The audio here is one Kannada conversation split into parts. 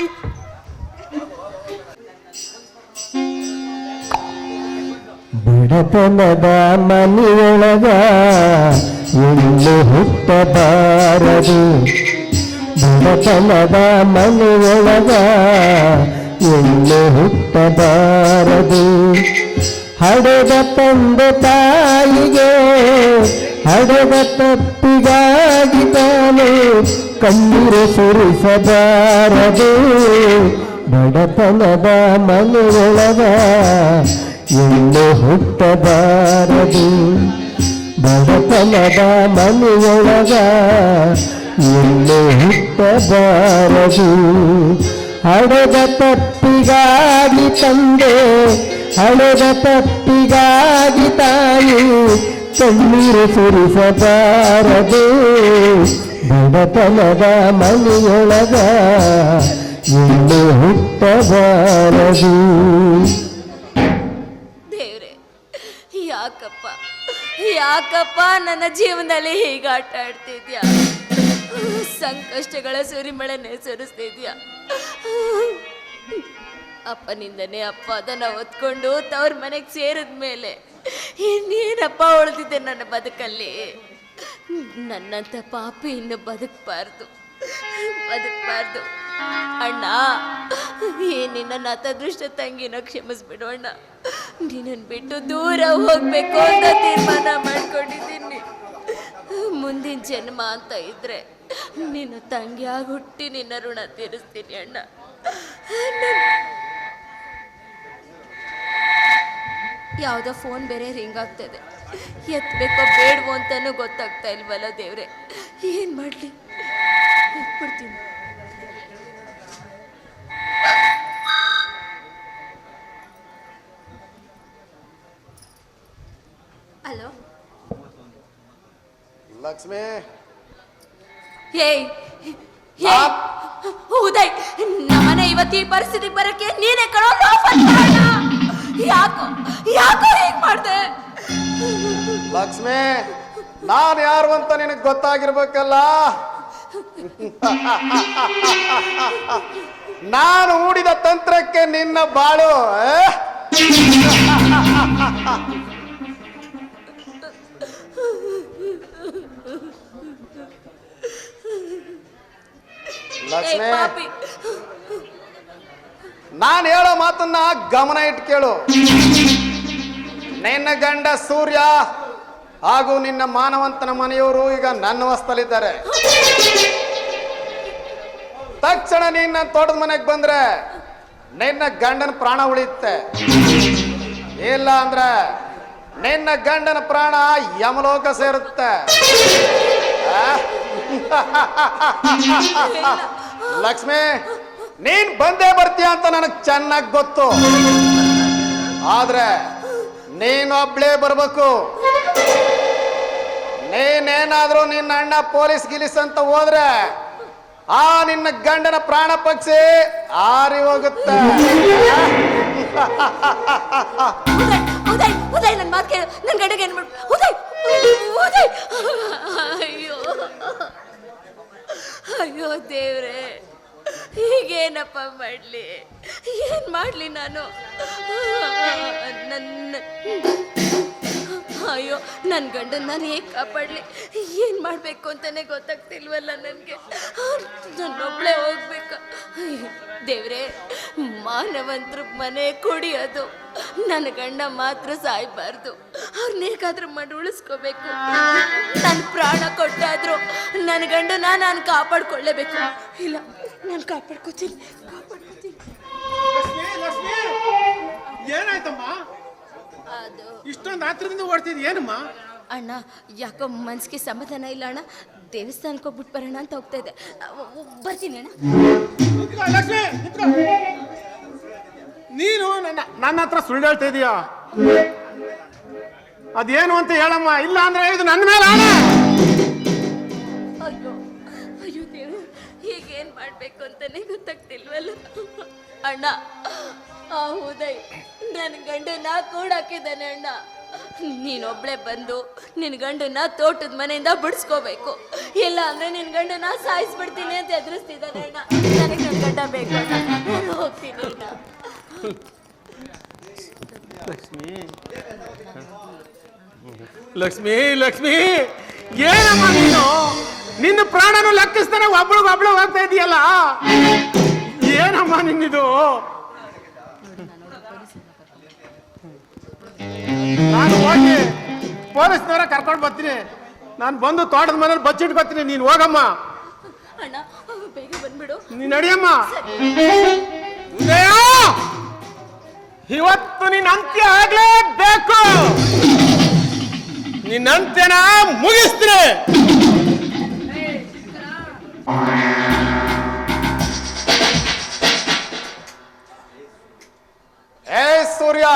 ಅಣ್ಣ ಬಡತನದ ಮನೆಯೊಳಗ ಎಲ್ಲಿ ಹುಟ್ಟಬಾರದು. ಬಡತನದ ಮನೆಯೊಳಗ ಎಲ್ಲಿ ಹುಟ್ಟಬಾರದು. ಹಡೆದ ತಂದೆ ತಾಯಿಗೆ, ಹಡೆದ ತಪ್ಪಿಗಾಗಿ ತಾನು ಕಣ್ಣೀರು ಸುರಿಸಬಾರದು. ಬಡತನದ ಮನೆಯೊಳಗ ಎಲ್ಲಿ ಹುಟ್ಟಬಾರದು. ಬಡತನದ ಮನೆಯೊಳಗ ಎಲ್ಲಿ ಹುಟ್ಟಬಾರದು. ಹಡೆದ ತಪ್ಪಿಗಾಗಿ ತಂದೆ, ಹಳೆದ ತಪ್ಪಿಗಾಗಿ ತಾಯಿ, ಕಣ್ಣೀರು ಸುರಿಸಬಾರದು. ಬಡತನದ ಮನೆಯೊಳಗ ಇನ್ನು ಹುಟ್ಟಬಾರದು ದೇವ್ರೆ, ಯಾಕಪ್ಪ ಯಾಕಪ್ಪ ನನ್ನ ಜೀವನದಲ್ಲಿ ಹೀಗೆ ಆಟ ಆಡ್ತಿದ್ಯಾ? ಸಂಕಷ್ಟಗಳ ಸುರಿಮಳೆ ನೆಸರಿಸ್ತಿದ್ಯಾ ಅಪ್ಪನಿಂದನೇ ಅಪ್ಪ ಅದನ್ನ ಹೊತ್ಕೊಂಡು ತವ್ರ ಮನೆಗೆ ಸೇರಿದ ಮೇಲೆ ಇನ್ನೇನಪ್ಪ ಉಳಿದಿದ್ದೆ ನನ್ನ ಬದುಕಲ್ಲಿ? ನನ್ನಂತ ಪಾಪಿ ಇನ್ನು ಬದುಕಬಾರ್ದು. ಬದುಕಬಾರ್ದು. ಅಣ್ಣ, ಏ, ನಿನ್ನ ನತದೃಷ್ಟ ತಂಗಿನ ಕ್ಷಮಿಸ್ಬಿಡು ಅಣ್ಣ. ನಿನ್ನನ್ನು ಬಿಟ್ಟು ದೂರ ಹೋಗ್ಬೇಕು ಅಂತ ತೀರ್ಮಾನ ಮಾಡ್ಕೊಂಡಿದ್ದೀನಿ. ಮುಂದಿನ ಜನ್ಮ ಅಂತ ಇದ್ರೆ ನಿನ್ನ ತಂಗಿಯಾಗಿ ಹುಟ್ಟಿ ನಿನ್ನ ಋಣ ತೀರಿಸ್ತೀನಿ ಅಣ್ಣ. ಯಾವುದೋ ಫೋನ್ ಬೇರೆ ರಿಂಗ್ ಆಗ್ತದೆ. ಎತ್ತಬೇಕೋ ಬೇಡವೋ ಅಂತಾನೂ ಗೊತ್ತಾಗ್ತಾ ಇಲ್ವಲ್ಲ ದೇವ್ರೆ? ಏನು ಮಾಡಲಿ? ಎತ್ಬಿಡ್ತೀನಿ. ಹಲೋ? ಲಕ್ಷ್ಮಿ. ಏಯ್ ಏಯ್ ಉದಯ್ ನಮ್ಮನೆ ಇವತ್ತು ಈ ಪರಿಸ್ಥಿತಿ ಬರಕ್ಕೆ ನೀನೇ ಕಣೋ. ಯಾಕೋ ಯಾಕೋ ಹೀಗ್ ಮಾಡ್ದೆ? ಲಕ್ಷ್ಮಿ ನಾನು ಯಾರು ಅಂತ ನಿನಗೆ ಗೊತ್ತಾಗಿರ್ಬೇಕಲ್ಲ? ನಾನು ಹೂಡಿದ ತಂತ್ರಕ್ಕೆ ನಿನ್ನ ಬಾಳು ಲಕ್ಷ್ಮೇ ನಾನು ಹೇಳೋ ಮಾತನ್ನ ಗಮನ ಇಟ್ಟು ಕೇಳು. ನಿನ್ನ ಗಂಡ ಸೂರ್ಯ ಹಾಗೂ ನಿನ್ನ ಮಾನವಂತನ ಮನೆಯವರು ಈಗ ನನ್ನ ವಸ್ತಲಿದ್ದಾರೆ ತಕ್ಷಣ ನಿನ್ನ ತೋಟದ ಮನೆಗೆ ಬಂದ್ರೆ ನಿನ್ನ ಗಂಡನ ಪ್ರಾಣ ಉಳಿಯುತ್ತೆ. ಇಲ್ಲ ಅಂದ್ರೆ ನಿನ್ನ ಗಂಡನ ಪ್ರಾಣ ಯಮಲೋಕ ಸೇರುತ್ತೆ? ಲಕ್ಷ್ಮಿ ನೀನ್ ಬಂದೇ ಬರ್ತೀಯ ಅಂತ ನನಗೆ ಚೆನ್ನಾಗಿ ಗೊತ್ತು. ಆದ್ರೆ ನೀನೊಬ್ಳೇ ಬರ್ಬೇಕು. ನೀನೇನಾದ್ರೂ ನಿನ್ನ ಅಣ್ಣ ಪೊಲೀಸ್ ಗಿಲೀಸ್ ಅಂತ ಹೋದ್ರೆ ಆ ನಿನ್ನ ಗಂಡನ ಪ್ರಾಣ ಪಕ್ಷಿ ಆರಿ ಹೋಗುತ್ತೆ. ಈಗೇನಪ್ಪ ಮಾಡ್ಲಿ? ಏನ್ ಮಾಡ್ಲಿ ನಾನು? ನನ್ನ ಅಯ್ಯೋ ನನ್ನ ಗಂಡನ ನಾನು ಹೇಗೆ ಕಾಪಾಡಲಿ? ಏನು ಮಾಡಬೇಕು ಅಂತಾನೆ ಗೊತ್ತಾಗ್ತಿಲ್ವಲ್ಲ ನನಗೆ? ನನ್ನೊಬ್ಳೆ ಹೋಗ್ಬೇಕು. ದೇವ್ರೆ, ಮಾನವಂತರ ಮನೆ ಕುಡಿಯೋದು. ನನ್ನ ಗಂಡ ಮಾತ್ರ ಸಾಯ್ಬಾರ್ದು. ಅವ್ರನ್ನ ಹೇಗಾದ್ರೂ ಮಾಡಿ ಉಳಿಸ್ಕೋಬೇಕು. ನನ್ನ ಪ್ರಾಣ ಕೊಟ್ಟಾದ್ರು ನನ್ನ ಗಂಡನ ನಾನು ಕಾಪಾಡ್ಕೊಳ್ಳೇಬೇಕು. ಇಲ್ಲ, ನಾನು ಕಾಪಾಡ್ಕೋತೀನಿ ಕಾಪಾಡ್ಕೋತೀನಿ. ಏನಾಯ್ತಮ್ಮ? ಇಷ್ಟೊಂದು ರಾತ್ರಿಯಿಂದ ಓಡ್ತಿದ್ ಏನಮ್ಮ? ಅಣ್ಣ ಯಾಕೋ ಮನ್ಸಿಗೆ ಸಮಾಧಾನ ಇಲ್ಲ ಅಣ್ಣ. ದೇವಸ್ಥಾನಕ್ಕೆ ಹೋಗ್ಬಿಟ್ಟು ಬರೋಣ ಅಂತ ಹೋಗ್ತಾ ಇದ್ದೆ. ಬರ್ತೀನಿ ಅಣ್ಣ. ನೀನು ನನ್ನ ನನ್ನ ಹತ್ರ ಸುಳ್ಳು ಹೇಳ್ತಾ ಇದೀಯಾ? ಅದೇನು ಅಂತ ಹೇಳಮ್ಮ. ಇಲ್ಲ ಅಂದ್ರೆ ಇದು ನನ್ನ ಮೇಲೆ ಆಣೆ. ಅಯ್ಯೋ ಅಯ್ಯೋ ದೇವ್ರು ಹೀಗೇನ್ ಮಾಡ್ಬೇಕು ಅಂತಾನೆ ಗೊತ್ತಾಗ್ತಿಲ್ವಲ್ಲ? ಅಣ್ಣ ಆ ಉದಯ್ ನನ್ನ ಗಂಡನ ಕೂಡಾಕಿದ್ದಾನೆ ಅಣ್ಣ. ನೀನೊಬ್ಳೆ ಬಂದು ನಿನ್ನ ಗಂಡನ ತೋಟದ ಮನೆಯಿಂದ ಬಿಡಿಸ್ಕೋಬೇಕು. ಇಲ್ಲ ಅಂದ್ರೆ ನಿನ್ನ ಗಂಡನ ಸಾಯಿಸ್ಬಿಡ್ತೀನಿ ಅಂತ ಎದುರಿಸ್ತಿದ್ದಾನೆ ಅಣ್ಣ. ನನಗೆ ನನ್ನ ಗಂಡ ಬೇಕು ಅಣ್ಣ ಹೋಗ್ತೀನಿ ಅಣ್ಣ. ಲಕ್ಷ್ಮಿ. ಲಕ್ಷ್ಮಿ ಏನಮ್ಮ ನೀನು? ನಿನ್ನ ಪ್ರಾಣನು ಲೆಕ್ಕಿಸ್ತಾನೆ ಒಬ್ಳಿಗೆ ಒಬ್ಳು ಹೋಗ್ತಾ ಇದೆಯಲ್ಲ? ಏನಮ್ಮ ನಿನ್ನಿದು? ನಾನು ಹೋಗಿ ಪೊಲೀಸ್ನವರ ಕರ್ಕೊಂಡು ಬರ್ತೀನಿ. ನಾನು ಬಂದು ತೋಟದ ಮನೇಲಿ ಬಚ್ಚಿಟ್ಕೊತೀನಿ ನೀನು ಹೋಗಮ್ಮ. ಅಣ್ಣ ಬೇಗ ಬಂದ್ಬಿಡು. ನೀನ್ ನಡಿಯಮ್ಮ. ಇವತ್ತು ನಿನ್ನ ಅಂತ್ಯ ಆಗ್ಲೇಬೇಕು. ನಿನ್ನ ಅಂತ್ಯನ ಮುಗಿಸ್ತೀನಿ. ಏ ಸೂರ್ಯ!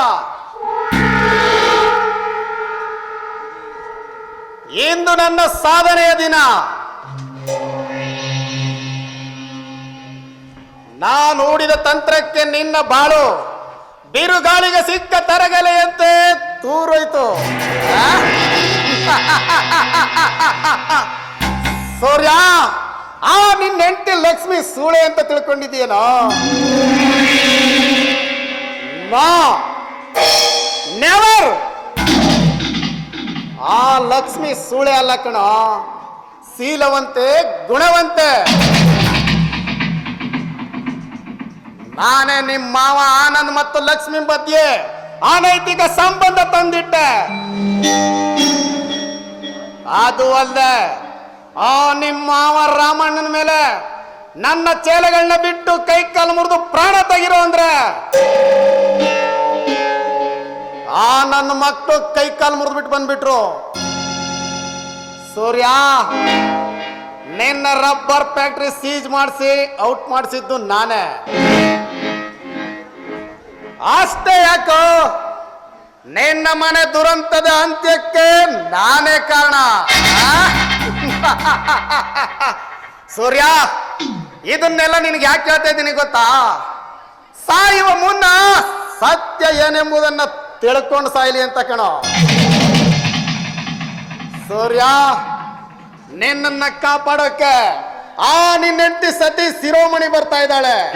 ಇಂದು ನನ್ನ ಸಾಧನೆಯ ದಿನ. ನಾನು ಹೂಡಿದ ತಂತ್ರಕ್ಕೆ ನಿನ್ನ ಬಾಳು. ಬಿರುಗಾಳಿಗೆ ಸಿಕ್ಕ ತರಗಲೆಯಂತೆ ತೂರೋಯ್ತು? ಸೂರ್ಯ, ಆ ನಿನ್ನ ಹೆಂಡತಿ ಲಕ್ಷ್ಮಿ ಸೂಳೆ ಅಂತ ತಿಳ್ಕೊಂಡಿದ್ದೀಯನೋ? ನಾ. ನೆವರ್ ಆ ಲಕ್ಷ್ಮಿ ಸೂಳೆ ಅಲ್ಲ ಕಣ. ಶೀಲವಂತೆ, ಗುಣವಂತೆ. ನಾನೇ ನಿಮ್ಮ ಮಾವ ಆನಂದ್ ಮತ್ತು ಲಕ್ಷ್ಮಿ ಮಧ್ಯೆ ಅನೈತಿಕ ಸಂಬಂಧ ತಂದಿಟ್ಟೆ. ಅದು ಅಲ್ಲದೆ, ಆ ನಿಮ್ಮ ಮಾವ ರಾಮಣ್ಣನ ಮೇಲೆ ನನ್ನ ಚೇಲಗಳನ್ನ ಬಿಟ್ಟು ಕೈ ಕಾಲು ಮುರಿದು ಪ್ರಾಣ ತೆಗಿರೋ ಅಂದ್ರೆ ಆ ನನ್ನ ಮಕ್ಕಳು ಕೈ ಕಾಲು ಮುರಿದ್ಬಿಟ್ಟು ಬಂದ್ಬಿಟ್ರು. ಸೂರ್ಯ, ನಿನ್ನ ರಬ್ಬರ್ ಫ್ಯಾಕ್ಟ್ರಿ ಸೀಜ್ ಮಾಡಿಸಿ, ಔಟ್ ಮಾಡಿಸಿದ್ದು ನಾನೇ. ಅಷ್ಟೇ ಯಾಕೋ, ನಿನ್ನ ಮನೆ ದುರಂತದ ಅಂತ್ಯಕ್ಕೆ ನಾನೇ ಕಾರಣ? ಸೂರ್ಯ, ಇದನ್ನೆಲ್ಲ ನಿನಗೆ ಯಾಕೆ ಹೇಳ್ತಾ ಇದ್ದೀನಿ ಗೊತ್ತಾ? ಸಾಯುವ ಮುನ್ನ ಸತ್ಯ ಏನೆಂಬುದನ್ನ ತಿಳ್ಕೊಂಡು ಸಾಯ್ಲಿ ಅಂತ ಕಣೋ. ಸೂರ್ಯ, ನಿನ್ನನ್ನ ಕಾಪಾಡೋಕೆ ಆ ನಿನ್ನ ಹೆಂಡತಿ ಸತಿ ಶಿರೋಮಣಿ ಬರ್ತಾ ಇದ್ದಾಳೆ.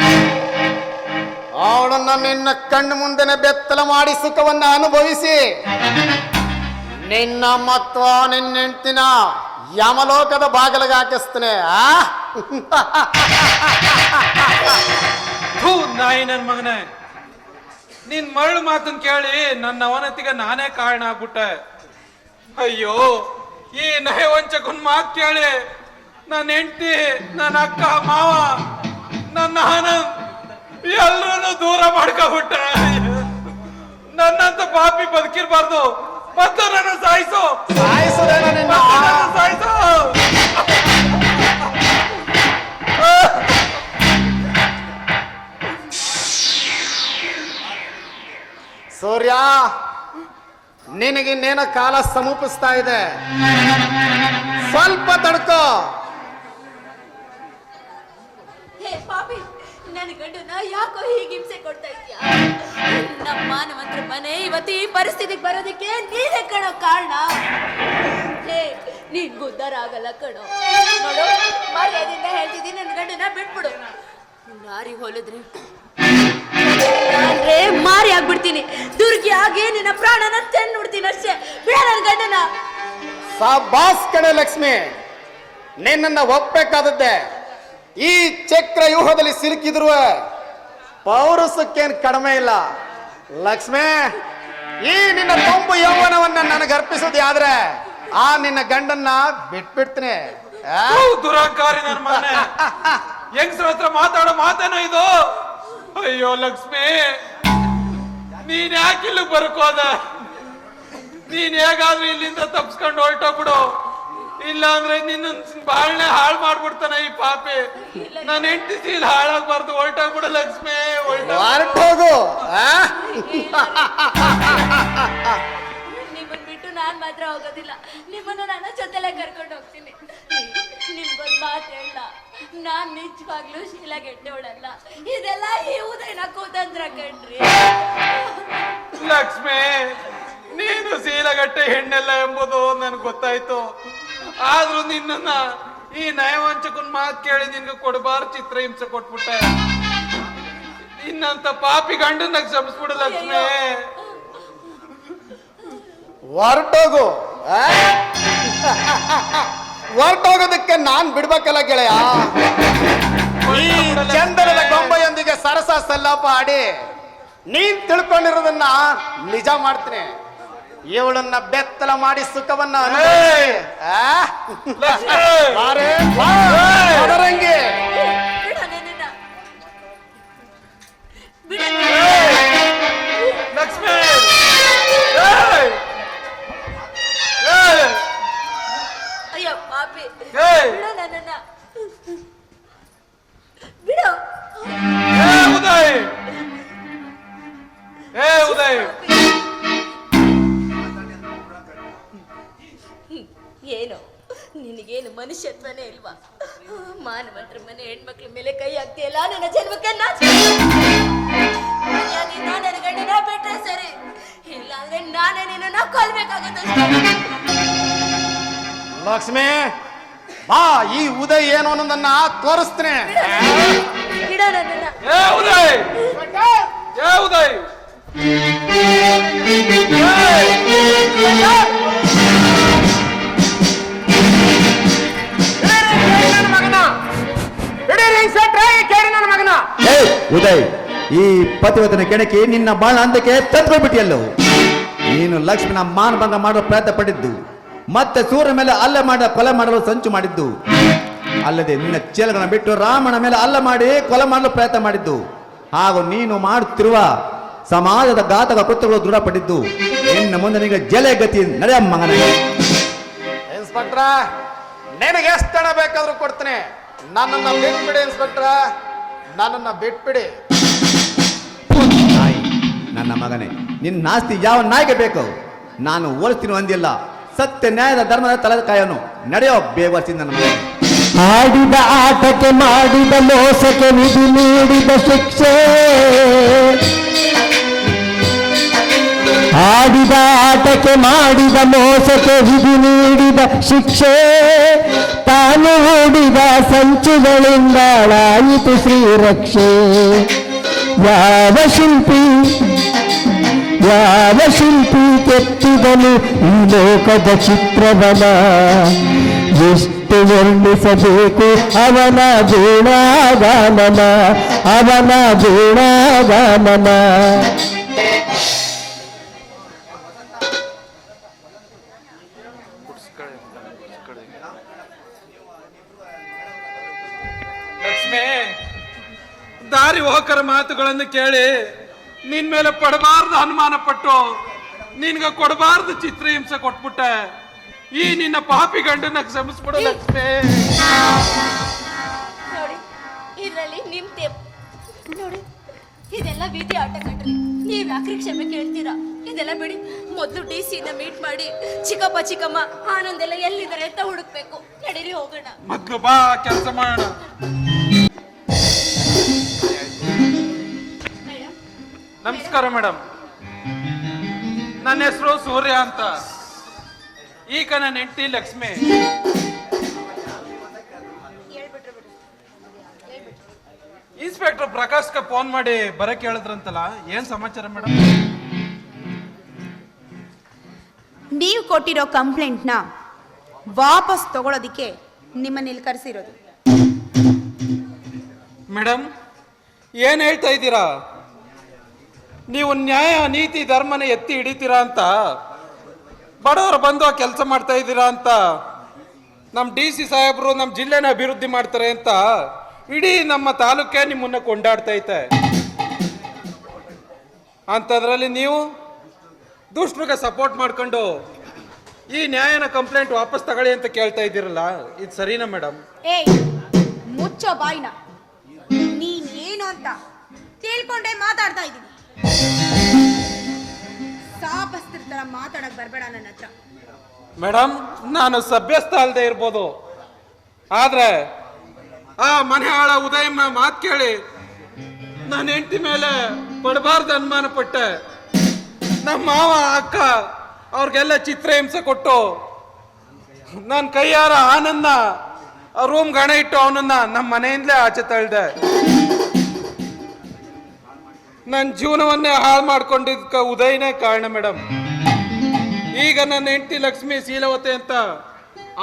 ಅವಳನ್ನ ನಿನ್ನ ಕಣ್ಣು ಮುಂದೆನೆ ಬೆತ್ತಲ ಮಾಡಿ ಸುಖವನ್ನ ಅನುಭವಿಸಿ. ನಿನ್ನ ಮತ್ತು ನಿನ್ನೆಂಟಿನ ನಿನ್ನ ಯಮಲೋಕದ ಬಾಗಿಲಿಗೆ ಹಾಕಿಸ್ತೇನೆ. ಆ? ನಾಯಿ ಮಗನೇ. ನಿನ್ ಮರಳು ಮಾತನ್ ಕೇಳಿ ನನ್ನ ಅವನತಿಗೆ ನಾನೇ ಕಾರಣ ಆಗ್ಬಿಟ್ಟೆ. ಅಯ್ಯೋ ಈ ನಯವಂಚಕನ್ ಮಾತ್ ಕೇಳಿ ನನ್ನ ಹೆಂಡತಿ ನನ್ನ ಅಕ್ಕ ಮಾವ ನನ್ನ ಆನಂದ್ ಎಲ್ಲರನ್ನು ದೂರ ಮಾಡ್ಕೊಬಿಟ್ಟೆ. ನನ್ನಂತ ಪಾಪಿ ಬದುಕಿರ್ಬಾರ್ದು. ಮತ್ತು ನನ್ನ ಸಾಯಿಸು. ಸಾಯಿಸು ಸಾಯಿಸು. ಸೂರ್ಯ, ನಿನಗಿನ್ನೇನ ಕಾಲ ಸಮೂಪಿಸ್ತಾ ಇದೆ. ಸ್ವಲ್ಪ ತಡ್ಕೋ. ನನ್ನ ಗಂಡನ ಯಾಕೋ ಹೀಗೆ ಹಿಂಸೆ ಕೊಡ್ತಾ ಇದ್ಯಾ ನಮ್ಮ ಮಾನವಂತರ ಮನೆ ಇವತ್ತು ಈ ಪರಿಸ್ಥಿತಿಗೆ ಬರೋದಕ್ಕೆ ನೀನೇ ಕಣೋ ಕಾರಣ. ಹೇ, ನೀನ್ ಉದ್ಧಾರ ಆಗಲ್ಲ ಕಣೋ. ನೋಡು, ಮರ್ಯಾದಿಂದ ಹೇಳ್ತಿದ್ದೀನಿ, ನನ್ನ ಗಂಡನ ಬಿಟ್ಬಿಡು. ನಾರಿ ಹೋಲಿದ್ರೆ ಅಂದ್ರೆ ಮಾರಿ ಆಗ್ಬಿಡ್ತೀನಿ. ದುರ್ಗಿ ಆಗಿ ನಿನ್ನ ಪ್ರಾಣನ ನೋಡ್ತೀನಿ ಅಷ್ಟೇ. ಬೇಡ ನನ್ನ ಗಂಡನ ಸಾಬಾಸ್ ಕಣೆ ಲಕ್ಷ್ಮಿ ನಿನ್ನನ್ನ ಒಪ್ಪಬೇಕಾದದ್ದೇ ಈ ಚಕ್ರ ವ್ಯೂಹದಲ್ಲಿ ಸಿಲುಕಿದ್ರು ಪೌರಸಕ್ಕೇನು ಕಡಿಮೆ ಇಲ್ಲ. ಲಕ್ಷ್ಮಿ ಈ ನಿನ್ನ ಕೊಂಬು ಯೌವನವನ್ನ ನನಗೆ ಅರ್ಪಿಸೋದು ಆದ್ರೆ ಆ ನಿನ್ನ ಗಂಡನ್ನ ಬಿಟ್ಬಿಡ್ತೀನಿ. ಆ? ನನ್ನ ಹೆಂಗಸ್ರ ಹತ್ರ ಮಾತಾಡೋ ಮಾತೇನೋ ಇದು? ಅಯ್ಯೋ ಲಕ್ಷ್ಮಿ ನೀನ್ ಯಾಕೆ ಇಲ್ಲಿ ಬರ್ಕೋದ ನೀನ್ ಹೇಗಾದ್ರೂ ಇಲ್ಲಿಂದ ತಪ್ಸ್ಕೊಂಡು ಹೊರಟೋಗ್ಬಿಡು ಇಲ್ಲ ಅಂದ್ರೆ ನಿನ್ನ ಬಾಳ್ನೆ ಹಾಳು ಮಾಡ್ಬಿಡ್ತಾನೆ ಈ ಪಾಪಿ ನನ್ನ ಹೆಂಡತಿ ಸೀಲ್ ಹಾಳಾಗ್ಬಾರ್ದು ಹೊರಟೋಗ್ಬಿಡು ಲಕ್ಷ್ಮಿ ಹೊರಟೋಗ್ ನಾನ್ ಮಾತ್ರ ಹೋಗೋದಿಲ್ಲ. ನಿಮ್ಮನ್ನು ನಾನು ಜೊತೆಲೆ ಕರ್ಕೊಂಡು ಹೋಗ್ತೀನಿ. ನಿಮ್ಗೊಂದ್ ಮಾತು ಹೇಳ. ನಾನು ನಿಜವಾಗ್ಲೂ ಶೀಲ ಗೆಟ್ಟವಳಲ್ಲ ಇದೆಲ್ಲ ಈ ಉದಯನ ಕೂತಂತ್ರ ಕಣ್ರಿ. ಲಕ್ಷ್ಮಿ ನೀನು ಶೀಲಗಟ್ಟೆ ಹೆಣ್ಣೆಲ್ಲ ಎಂಬುದು ನನ್ಗೆ ಗೊತ್ತಾಯ್ತು. ಆದ್ರೂ ನಿನ್ನ ಈ ನಯವಂಚಕನ್ ಮಾತು ಕೇಳಿ ನಿನ್ಗೆ ಕೊಡಬಾರ ಚಿತ್ರ ಹಿಂಸೆ ಕೊಟ್ಬಿಟ್ಟೆ. ಇನ್ನಂತ ಪಾಪಿ ಗಂಡನ ಕ್ಷಮಿಸ್ಬಿಡು ಲಕ್ಷ್ಮಿ. ಹೊರಟೋಗು? ಹೊರಟೋಗೋದಕ್ಕೆ ನಾನ್ ಬಿಡ್ಬೇಕಲ್ಲ ಗೆಳೆಯ ಈ ಚಂದನದ ಗೊಂಬೆಯೊಂದಿಗೆ ಸರಸ ಸಲ್ಲಾಪ ಆಡಿ ನೀನ್ ತಿಳ್ಕೊಂಡಿರೋದನ್ನ ನಿಜ ಮಾಡ್ತೀನಿ ಇವಳನ್ನ ಬೆತ್ತಲ ಮಾಡಿ ಸುಖವನ್ನ ಅನುಭವಿಸಿ. ಬಿಡ ನನ್ನನ್ನ ಬಿಡು. ಏ ಉದಯ್! ಏ ಉದಯ್! ಏನು? ನಿನಗೇನು ಮನುಷ್ಯತ್ವನೇ ಇಲ್ವಾ? ಮಾನವಂತರ ಮನೆ ಹೆಣ್ಮಕ್ಳ ಮೇಲೆ ಕೈ ಹಾಕ್ತಿಯಲ್ಲ? ನನ್ನ ಜನ್ಮಕ್ಕೆ ನಾಚಿಕೆಯಾಗಿಂದ ನನ್ನ ಗಂಡನ ಬಿಟ್ರೆ ಸರಿ. ಇಲ್ಲಾಂದ್ರೆ ನಾನೇ ನಿನ್ನ ಕೊಲ್ಬೇಕಾಗತ್ತೆ ಲಕ್ಷ್ಮಿ! ಬಾ ಈ ಉದಯ್ ಏನು ಅನ್ನೋದನ್ನ ತೋರಿಸ್ತೇನೆ. ಬಿಡ ನನ್ನನ್ನ. ಏ ಉದಯ್! ಏ ಉದಯ್! ನನ್ನ ಮಗನ ಹಿಡೀರಿ ಸೆಟ್ರೆ ಕೇಳಿ ನನ್ನ ಮಗನ ಏ ಉದಯ್ ಈ ಪತಿವತನ ಕೆಣಕಿ ನಿನ್ನ ಬಾಳ ಅಂತಕ್ಕೆ ತಂದ್ಕೊಳ್ಬಿಟ್ಟಿಯಲ್ಲೋ? ನೀನು ಲಕ್ಷ್ಮಣ ಮಾನಭಂಗ ಮಾಡೋ ಪ್ರಯತ್ನ ಪಟ್ಟಿದ್ದು. ಮತ್ತೆ ಸೂರ್ಯ ಮೇಲೆ ಅಲ್ಲ ಮಾಡ ಕೊಲೆ ಮಾಡಲು ಸಂಚು ಮಾಡಿದ್ದು. ಅಲ್ಲದೆ ನಿನ್ನ ಚೇಲಗಳನ್ನು ಬಿಟ್ಟು ರಾಮನ ಮೇಲೆ ಅಲ್ಲ ಮಾಡಿ ಕೊಲೆ ಮಾಡಲು ಪ್ರಯತ್ನ ಮಾಡಿದ್ದು. ಹಾಗೂ ನೀನು ಮಾಡುತ್ತಿರುವ ಸಮಾಜದ ಘಾತಕ ಕೃತ್ಯಗಳು ದೃಢಪಟ್ಟಿದ್ದು. ನಿನ್ನ ಮುಂದೆ ನಿನಗೆ ಜಲೆ ಗತಿ ನಡೆಯ ಮಗನ. ಇನ್ಸ್ಪೆಕ್ಟ್ರ ನಿನಗೆ ಎಷ್ಟು ಹಣ ಬೇಕಾದ್ರೂ ಕೊಡ್ತೀನಿ. ನನ್ನನ್ನ ಬಿಟ್ಬಿಡಿ ಇನ್ಸ್ಪೆಕ್ಟ್ರ. ನನ್ನನ್ನ ಬಿಟ್ಬಿಡಿ. ನಾಯಿ ನನ್ನ ಮಗನೇ ನಿನ್ನ ಆಸ್ತಿ ಯಾವ ನಾಯಿಗೆ ಬೇಕು? ನಾನು ಹೋಲಿಸ್ತೀನಿ ಒಂದಿಲ್ಲ ಸತ್ಯ ನ್ಯಾಯದ ಧರ್ಮದ ತಲೆ ಕಾಯನು. ನಡೆಯೋ ಬೇವರ್ಸಿಂದ ನಮಗೆ ಆಡಿದ ಆಟಕ್ಕೆ, ಮಾಡಿದ ಮೋಸಕ್ಕೆ ವಿಧಿ ನೀಡಿದ ಶಿಕ್ಷೆ. ಆಡಿದ ಆಟಕ್ಕೆ, ಮಾಡಿದ ಮೋಸಕ್ಕೆ ವಿಧಿ ನೀಡಿದ ಶಿಕ್ಷೆ. ತಾನು ಹೂಡಿದ ಸಂಚುಗಳಿಂದಾಳಾಯಿತು ಶ್ರೀರಕ್ಷೆ. ಯಾವ ಶಿಲ್ಪಿ ಯಾವ ಶಿಲ್ಪಿ? ಕೆತ್ತಿದನು ಈ ಲೋಕದ ಚಿತ್ರವನ. ಎಷ್ಟು ವರ್ಣಿಸಬೇಕು ಅವನ ಗುಣಗಾನನ ಅವನ ಗುಣಗಾನನ ಲಕ್ಷ್ಮೇ, ದಾರಿ ಹೋಕರ ಮಾತುಗಳನ್ನು ಕೇಳಿ ನಿನ್ ಮೇಲೆ ಪಡಬಾರ್ದು ಅನುಮಾನ ಪಟ್ಟು ನಿನ್ಗ ಕೊಡಬಾರ್ದು ಚಿತ್ರಹಿಂಸೆ ಕೊಟ್ಬಿಟ್ಟೆ. ಈ ನಿನ್ನ ಪಾಪಿ ಗಂಡನ ಕ್ಷಮಿಸ್ಬಿಡು ಲಕ್ಷ್ಮಿ ನೋಡಿ ಇದರಲ್ಲಿ ನಿಮ್ ತೇಪ್. ನೋಡಿ ಇದೆಲ್ಲ ವಿಧಿ ಆಟ ಕಟ್ರಿ ನೀವ್ ಯಾಕ್ರಿ ಕ್ಷಮೆ ಕೇಳ್ತೀರಾ? ಇದೆಲ್ಲ ಬಿಡಿ ಮೊದಲು ಡಿ ಸಿನ ಮೀಟ್ ಮಾಡಿ ಚಿಕ್ಕಪ್ಪ ಚಿಕ್ಕಮ್ಮ ಆನಂದ್ ಎಲ್ಲ ಎಲ್ಲಿದ್ದಾರೆ ಅಂತ ಹುಡುಕ್ಬೇಕು. ನಡೀರಿ ಹೋಗೋಣ. ಮೊದ್ಲು ಬಾ ಕೆಲಸ ಮಾಡೋಣ ನಮಸ್ಕಾರ ಮೇಡಮ್. ನನ್ನ ಹೆಸರು ಸೂರ್ಯ ಅಂತ. ಈಗ ನನ್ನ ಹೆಂಡತಿ ಲಕ್ಷ್ಮಿ. ಇನ್ಸ್ಪೆಕ್ಟರ್ ಪ್ರಕಾಶ್ಗೆ ಫೋನ್ ಮಾಡಿ ಬರಕ್ಕೆ ಹೇಳಿದ್ರಂತಲ್ಲ ಏನ್ ಸಮಾಚಾರ ಮೇಡಮ್? ನೀವು ಕೊಟ್ಟಿರೋ ಕಂಪ್ಲೇಂಟ್ನ ವಾಪಸ್ ತಗೊಳೋದಿಕ್ಕೆ ನಿಮ್ಮನ್ನ ಇಲ್ಲಿ ಕರೆಸಿರೋದು. ಮೇಡಮ್ ಏನ್ ಹೇಳ್ತಾ ಇದ್ದೀರಾ? ನೀವು ನ್ಯಾಯ, ನೀತಿ, ಧರ್ಮನ ಎತ್ತಿ ಹಿಡಿತೀರಾ ಅಂತ? ಬಡವರು ಬಂದು ಕೆಲಸ ಮಾಡ್ತಾ ಇದ್ದೀರಾ ಅಂತ? ನಮ್ಮ ಡಿ ಸಿ ಸಾಹೇಬರು ನಮ್ಮ ಜಿಲ್ಲೆನ ಅಭಿವೃದ್ಧಿ ಮಾಡ್ತಾರೆ ಅಂತ ಇಡೀ ನಮ್ಮ ತಾಲೂಕೇ ನಿಮ್ಮನ್ನ ಕೊಂಡಾಡ್ತಾ ಐತೆ. ಅಂಥದ್ರಲ್ಲಿ ನೀವು ದುಷ್ಟರಿಗೆ ಸಪೋರ್ಟ್ ಮಾಡ್ಕೊಂಡು ಈ ನ್ಯಾಯನ ಕಂಪ್ಲೇಂಟ್ ವಾಪಸ್ ತಗೊಳ್ಳಿ ಅಂತ ಕೇಳ್ತಾ ಇದ್ದೀರಲ್ಲ? ಇದು ಸರಿನಾ ಮೇಡಮ್ ಏಯ್, ಮುಚ್ಚೋ ಬಾಯಿನ. ನೀನ್ ಏನು ಅಂತ ತಿಳ್ಕೊಂಡೇ ಮಾತಾಡ್ತಾ ಇದ್ದೀನಿ. ಮಾತಾಡಕ್ ಬರ್ಬೇಡ ನನ್ನ ಹತ್ರ. ಮೇಡಮ್ ನಾನು ಸಭ್ಯಸ್ಥ ಅಲ್ಲದೆ ಇರ್ಬೋದು. ಆದ್ರೆ ಆ ಮನೆ ಆಳ ಉದಯಮ್ಮ ಮಾತು ಕೇಳಿ ನನ್ನ ಹೆಂಡತಿ ಮೇಲೆ ಪಡಬಾರ್ದು ಅನುಮಾನ ಪಟ್ಟೆ. ನಮ್ಮ ಮಾವ, ಅಕ್ಕ, ಅವ್ರಿಗೆಲ್ಲ ಚಿತ್ರಹಿಂಸೆ ಕೊಟ್ಟು ನನ್ನ ಕೈಯಾರ ಆನಂದ ರೂಮ್ ಗಣ ಇಟ್ಟು ಅವನನ್ನ ನಮ್ಮ ಮನೆಯಿಂದಲೇ ಆಚೆ ತಳ್ದೆ. ನನ್ನ ಜೀವನವನ್ನೇ ಹಾಳು ಮಾಡ್ಕೊಂಡಿದ್ಕ ಉದಯನೇ ಕಾರಣ ಮೇಡಮ್ ಈಗ ನನ್ನ ಹೆಂಡತಿ ಲಕ್ಷ್ಮಿ ಶೀಲವತೆ ಅಂತ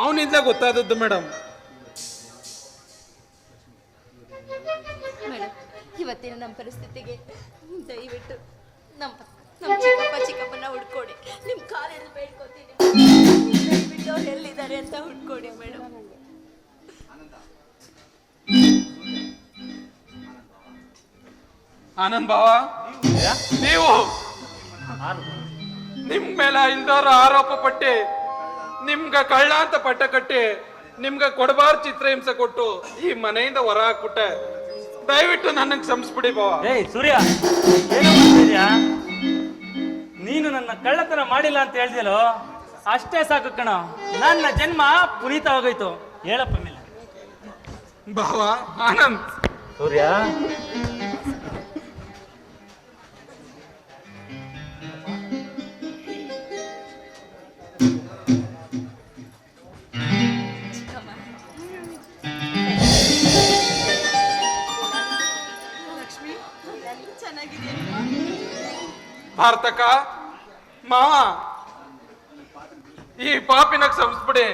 ಅವನಿಂದ ಗೊತ್ತಾದದ್ದು ಮೇಡಮ್ ಇವತ್ತಿನ ನಮ್ಮ ಪರಿಸ್ಥಿತಿಗೆ ದಯವಿಟ್ಟು ನಮ್ಮ ನಮ್ಮ ಚಿಕ್ಕಪ್ಪ, ಚಿಕ್ಕಪ್ಪನ ಹುಡ್ಕೊಡಿ. ನಿಮ್ಮ ಕಾಲೆಲ್ಲ ಬೇಡ್ಕೊತೀನಿ. ಅವ್ರು ಎಲ್ಲಿದ್ದಾರೆ ಅಂತ ಹುಡ್ಕೊಡಿ ಮೇಡಮ್ ಆನಂದ್ ಭಾವ ನೀವು? ನಿಮ್ ಮೇಲೆ ಇಲ್ದವ್ರ ಆರೋಪ ಪಟ್ಟಿ ನಿಮ್ಗ ಕಳ್ಳ ಅಂತ ಪಟ್ಟ ಕಟ್ಟಿ ನಿಮ್ಗ ಕೊಡಬಾರ್ದು ಚಿತ್ರಹಿಂಸೆ ಕೊಟ್ಟು ಈ ಮನೆಯಿಂದ ಹೊರ ಹಾಕ್ಬಿಟ್ಟೆ. ದಯವಿಟ್ಟು ನನಗೆ ಕ್ಷಮಿಸ್ಬಿಡಿ ಭಾವ ಏಯ್ ಸೂರ್ಯ ಏನು ಮಾಡ್ತಿದ್ಯಾ ನೀನು ನನ್ನ ಕಳ್ಳತನ ಮಾಡಿಲ್ಲ ಅಂತ ಹೇಳ್ದಿಯಲ್ಲೋ? ಅಷ್ಟೇ ಸಾಕು ಕಣ. ನನ್ನ ಜನ್ಮ ಪುನೀತ ಹೋಗೋಯ್ತು ಹೇಳಪ್ಪ ಮೇಲೆ ಭಾವ ಆನಂದ್. ಸೂರ್ಯ ಭಾರತಕ್ಕ? ಮಾವ, ಈ ಪಾಪಿನ ಕ್ಷಮಿಸ್ಬಿಡಿ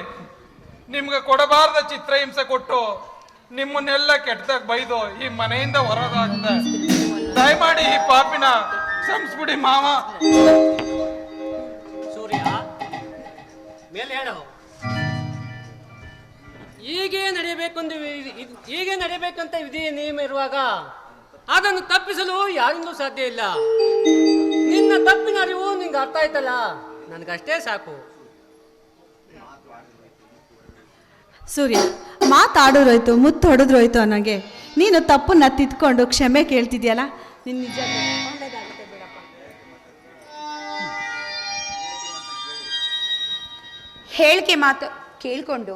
ನಿಮ್ಗೆ ಕೊಡಬಾರ್ದ ಚಿತ್ರಹಿಂಸೆ ಕೊಟ್ಟು. ನಿಮ್ಮನ್ನೆಲ್ಲ ಕೆಟ್ಟದಾಗ ಬೈದು ಈ ಮನೆಯಿಂದ ಹೊರದಾಗ್ತದೆ ದಯಮಾಡಿ ಈ ಪಾಪಿನ ಸಂಸ್ಬಿಡಿ ಮಾವ. ಸೂರ್ಯ, ಮೇಲೆ ಹೇಳು. ಹೀಗೆ ನಡೆಯಬೇಕೆಂದು ಹೀಗೆ ನಡೆಯಬೇಕಂತ ವಿಧಿ ನಿಯಮ ಇರುವಾಗ ಅದನ್ನು ತಪ್ಪಿಸಲು ಯಾರಿಂದಲೂ ಸಾಧ್ಯ ಇಲ್ಲ. ನಿನ್ನ ತಪ್ಪಿನ ಅರಿವು ನಿಂಗೆ ಅರ್ಥ ಆಯ್ತಲ್ಲ? ನನಗಷ್ಟೇ ಸಾಕು. ಸೂರ್ಯ ಮಾತಾಡೋದ್ರೋಯ್ತು ಮುತ್ತು ಹೊಡೆದ್ರೋಯ್ತು ಅನ್ನೋಂಗೆ. ನೀನು ತಪ್ಪನ್ನ ತಿದ್ಕೊಂಡು ಕ್ಷಮೆ ಕೇಳ್ತಿದ್ಯಲ್ಲ? ನಿನ್ನ ನಿಜ ಒಳ್ಳೇದಾಗುತ್ತೆ ಬಿಡಪ್ಪ. ಹೇಳಿಕೆ ಮಾತು ಕೇಳ್ಕೊಂಡು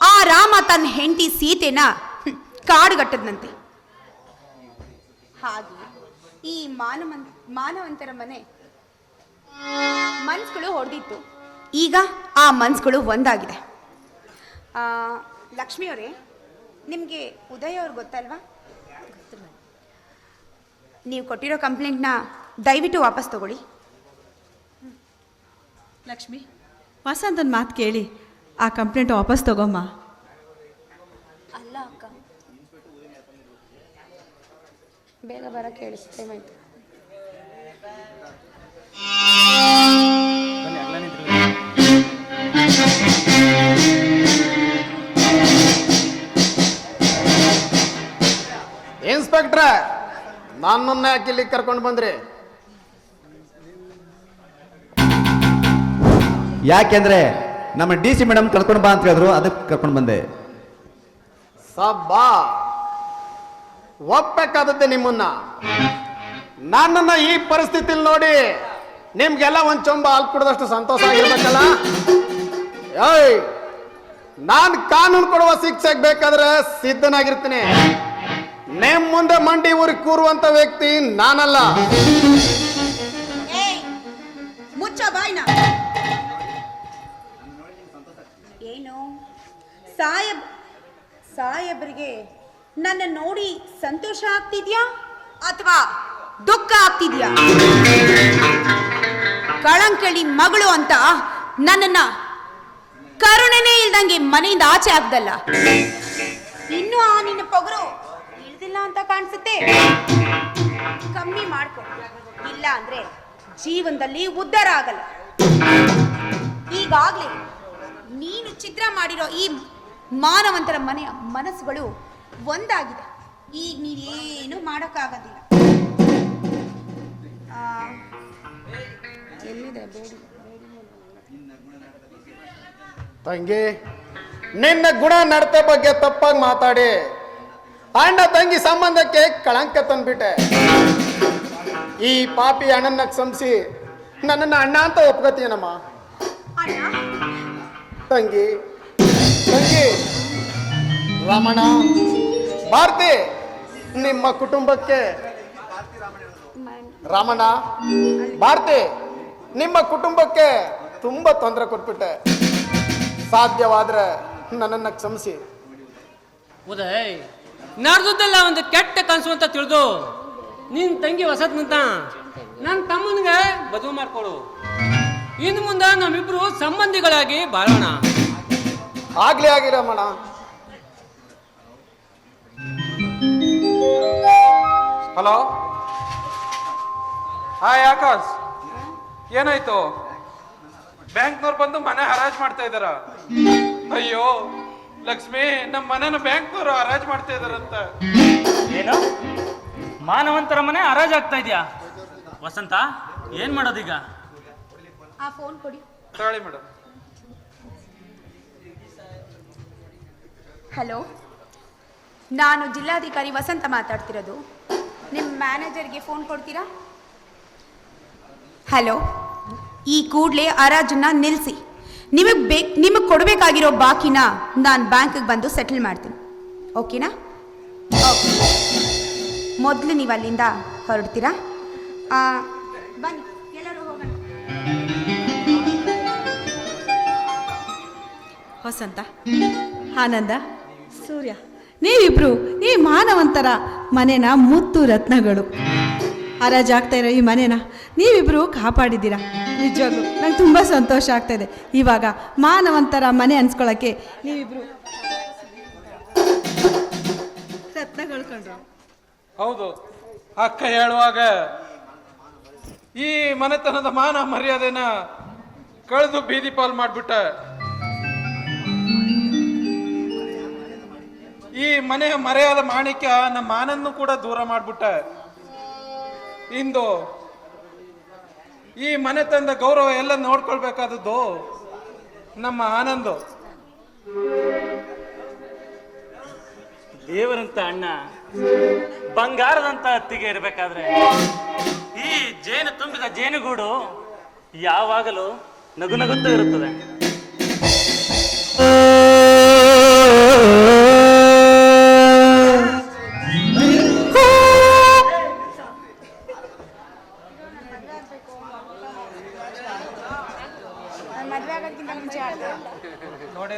ಆ ರಾಮ ತನ್ನ ಹೆಂಡತಿ ಸೀತೆನ ಕಾಡುಗಟ್ಟದಂತೆ ಹಾಗೆ ಈ ಮಾನವಂತ ಮಾನವಂತರ ಮನೆ ಮನ್ಸುಗಳು ಹೊಡೆದಿತ್ತು ಈಗ ಆ ಮನ್ಸ್ಗಳು ಒಂದಾಗಿದೆ. ಆ, ಲಕ್ಷ್ಮಿಯವರೇ ನಿಮಗೆ ಉದಯ ಅವ್ರು ಗೊತ್ತಲ್ವಾ? ನೀವು ಕೊಟ್ಟಿರೋ ಕಂಪ್ಲೇಂಟ್ನ ದಯವಿಟ್ಟು ವಾಪಸ್ ತಗೊಳ್ಳಿ. ಲಕ್ಷ್ಮಿ ವಸಂತನ ಮಾತು ಕೇಳಿ ಆ ಕಂಪ್ಲೇಂಟ್ ವಾಪಸ್ ತಗೊಮ್ಮ. ಅಲ್ಲ ಅಕ್ಕ. ಬೇಗ ಬರ ಕೇಳಿಸ್ತೇವೆ ಇನ್ಸ್ಪೆಕ್ಟ್ರ ನನ್ನನ್ನ ಯಾಕೆ ಇಲ್ಲಿ ಕರ್ಕೊಂಡು ಬಂದ್ರಿ? ಯಾಕೆಂದ್ರೆ ನಮ್ಮ ಡಿ ಸಿ ಮೇಡಮ್ ಕರ್ಕೊಂಡು ಬಾ ಅಂತ ಹೇಳಿದ್ರು ಅದಕ್ಕೆ ಕರ್ಕೊಂಡು ಬಂದೆ. ಸಬ್ಬಾ ಒಪ್ಪಬೇಕಾದದ್ದೆ ನಿಮ್ಮನ್ನ. ನನ್ನನ್ನ ಈ ಪರಿಸ್ಥಿತಿಲಿ ನೋಡಿ ನಿಮ್ಗೆಲ್ಲ ಒಂದ್ ಚೊಂಬ ಹಾಲು ಕುಡಿದಷ್ಟು ಸಂತೋಷ ಆಗಿರ್ಬೇಕಲ್ಲ? ಏಯ್, ನಾನು ಕಾನೂನು ಕೊಡುವ ಶಿಕ್ಷೆಗೆ ಬೇಕಾದ್ರೆ ಸಿದ್ಧನಾಗಿರ್ತೀನಿ. ನಿಮ್ ಮುಂದೆ ಮಂಡಿ ಊರಿಗೆ ಕೂರುವಂತ ವ್ಯಕ್ತಿ ನಾನಲ್ಲ. ಮುಚ್ಚ ಏನು? ಸಾಯಬ್ ಸಾಯಬ್ರಿಗೆ ನನ್ನ ನೋಡಿ ಸಂತೋಷ ಆಗ್ತಿದ್ಯಾ ಅಥವಾ ದುಃಖ ಆಗ್ತಿದ್ಯಾ? ಕಳಂಕಳಿ ಮಗಳು ಅಂತ ನನ್ನನ್ನ ಕರುಣೆನೇ ಇಲ್ದಂಗೆ ಮನೆಯಿಂದ ಆಚೆ ಆಗ್ದಲ್ಲ ಇನ್ನು ಆ ನಿನ್ನ ಪೊಗರು ಇಳ್ದಿಲ್ಲ ಅಂತ ಕಾಣಿಸುತ್ತೆ. ಕಮ್ಮಿ ಮಾಡ್ಕೊ. ಇಲ್ಲ ಅಂದ್ರೆ ಜೀವನದಲ್ಲಿ ಉದ್ಧಾರ ಆಗಲ್ಲ. ಈಗಾಗ್ಲೇ ನೀನು ಚಿತ್ರ ಮಾಡಿರೋ ಈ ಮಾನವಂತರ ಮನೆಯ ಮನಸ್ಸುಗಳು ಒಂದಾಗಿದೆ. ಈಗ ನೀನೇನು ಮಾಡೋಕ್ಕಾಗೋದಿಲ್ಲ. ತಂಗಿ ನಿನ್ನ ಗುಣ ನಡತೆ ಬಗ್ಗೆ ತಪ್ಪಾಗಿ ಮಾತಾಡಿ. ಅಣ್ಣ ತಂಗಿ ಸಂಬಂಧಕ್ಕೆ ಕಳಂಕ ತಂದ್ಬಿಟ್ಟೆ. ಈ ಪಾಪಿ ಅಣ್ಣನ ಕ್ಷಮಿಸಿ ನನ್ನನ್ನ ಅಣ್ಣ ಅಂತ ಒಪ್ಕೋತೀನಮ್ಮ. ತಂಗಿ ತಂಗಿ ರಮಣ ಭಾರತಿ ನಿಮ್ಮ ಕುಟುಂಬಕ್ಕೆ ರಾಮಣ್ಣ ಭಾರತಿ ನಿಮ್ಮ ಕುಟುಂಬಕ್ಕೆ ತುಂಬ ತೊಂದರೆ ಕೊಟ್ಬಿಟ್ಟೆ. ಸಾಧ್ಯವಾದ್ರೆ ನನ್ನನ್ನು ಕ್ಷಮಿಸಿ. ಉದಯ್ ನಡೆದದ್ದೆಲ್ಲ ಒಂದು ಕೆಟ್ಟ ಕನಸು ಅಂತ ತಿಳಿದು ನಿನ್ ತಂಗಿ ಹೊಸದ್ನಂತ ನನ್ನ ತಮ್ಮನಿಗೆ ಮದುವೆ ಮಾಡ್ಕೊಡು. ಇನ್ನು ಮುಂದೆ ನಮ್ಮಿಬ್ರು ಸಂಬಂಧಿಗಳಾಗಿ ಬಾಳೋಣ. ಆಗ್ಲೇ ಆಗಿರಮ್ಮಣ ಹಲೋ ಹಾಯ್ ಆಕಾಶ್ ಏನಾಯ್ತು? ಬ್ಯಾಂಕ್ನವ್ರು ಬಂದು ಮನೆ ಹರಾಜ್ ಮಾಡ್ತಾ ಇದಾರ. ಅಯ್ಯೋ ಲಕ್ಷ್ಮಿ ನಮ್ಮ ಮನೆನ ಬ್ಯಾಂಕ್ನವ್ರು ಹರಾಜ್ ಮಾಡ್ತಾ ಇದಾರಂತ. ಏನು? ಮಾನವಂತರ ಮನೆ ಹರಾಜ್ ಆಗ್ತಾ ಇದೆಯಾ? ವಸಂತ ಏನ್ ಮಾಡೋದೀಗ? ಆ ಫೋನ್ ಕೊಡಿ. ತಾಳಿ ಮೇಡಮ್ ಹಲೋ ನಾನು ಜಿಲ್ಲಾಧಿಕಾರಿ ವಸಂತ ಮಾತಾಡ್ತಿರೋದು. ನಿಮ್ಮ ಮ್ಯಾನೇಜರ್ಗೆ ಫೋನ್ ಕೊಡ್ತೀರಾ? ಹಲೋ ಈ ಕೂಡಲೇ ಹರಾಜನ್ನ ನಿಲ್ಲಿಸಿ ನಿಮಗೆ ಬೇಕು ನಿಮಗೆ ಕೊಡಬೇಕಾಗಿರೋ ಬಾಕಿನ ನಾನು ಬ್ಯಾಂಕಿಗೆ ಬಂದು ಸೆಟಲ್ ಮಾಡ್ತೀನಿ. ಓಕೆನಾ? ಓಕೆ ಮೊದಲು ನೀವು ಅಲ್ಲಿಂದ ಹೊರಡ್ತೀರಾ? ಆ, ಬನ್ನಿ ಎಲ್ಲರೂ ಹೋಗೋಣ. ಹೊಸಂತ ಆನಂದ ಸೂರ್ಯ. ನೀವಿಬ್ರು ಈ ಮಾನವಂತರ ಮನೆನ ಮುತ್ತು ರತ್ನಗಳು. ಹರಾಜಾಗ್ತಾ ಇರೋ ಈ ಮನೇನ ನೀವಿಬ್ರು ಕಾಪಾಡಿದ್ದೀರಾ? ನಿಜವಾಗ್ಲು ನಂಗೆ ತುಂಬ ಸಂತೋಷ ಆಗ್ತಾ ಇದೆ ಇವಾಗ ಮಾನವಂತರ ಮನೆ ಅನ್ಸ್ಕೊಳ್ಳೋಕ್ಕೆ ನೀವಿಬ್ರು ಹೌದು, ಅಕ್ಕ ಹೇಳುವಾಗ ಈ ಮನೆತನದ ಮಾನ ಮರ್ಯಾದೆನ ಕಳೆದು ಬೀದಿ ಪಾಲ್ ಮಾಡ್ಬಿಟ್ಟ. ಈ ಮನೆಯ ಮರೆಯಾದ ಮಾಣಿಕ್ಯ ನಮ್ಮ ಮಾನನ್ನು ಕೂಡ ದೂರ ಮಾಡ್ಬಿಟ್ಟ. ಇಂದು ಈ ಮನೆ ತಂದ ಗೌರವ ಎಲ್ಲ ನೋಡ್ಕೊಳ್ಬೇಕಾದದ್ದು ನಮ್ಮ ಆನಂದು. ದೇವರಂತ ಅಣ್ಣ, ಬಂಗಾರದಂತ ಅತ್ತಿಗೆ ಇರಬೇಕಾದ್ರೆ ಈ ಜೇನು ತುಂಬಿದ ಜೇನುಗೂಡು ಯಾವಾಗಲೂ ನಗು ನಗುತ್ತಾ ಇರುತ್ತದೆ.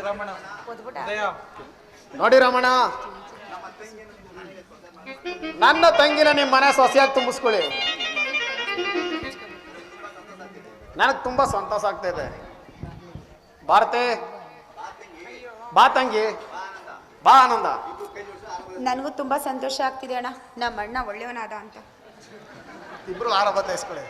ರಮಣ. ಉದಯ. ನೋಡಿ ರಮಣ. ನನ್ನ ತಂಗಿನ ನಿಮ್ಮ ಮನೆ ಸೊಸೆಯಾಗಿ ತುಂಬಿಸ್ಕೊಳ್ಳಿ. ನನಗೆ ತುಂಬಾ ಸಂತೋಷ ಆಗ್ತಾ ಇದೆ ಭಾರತಿ ಬಾ ತಂಗಿ. ಬಾ ಆನಂದ. ನನಗೂ ತುಂಬಾ ಸಂತೋಷ ಆಗ್ತಿದೆ ಅಣ್ಣ. ನಮ್ಮ ಅಣ್ಣ ಒಳ್ಳೆಯವನಾದ ಅಂತ. ಇಬ್ರು ಆರ ಬದಲಾಯಿಸ್ಕೊಳ್ಳಿ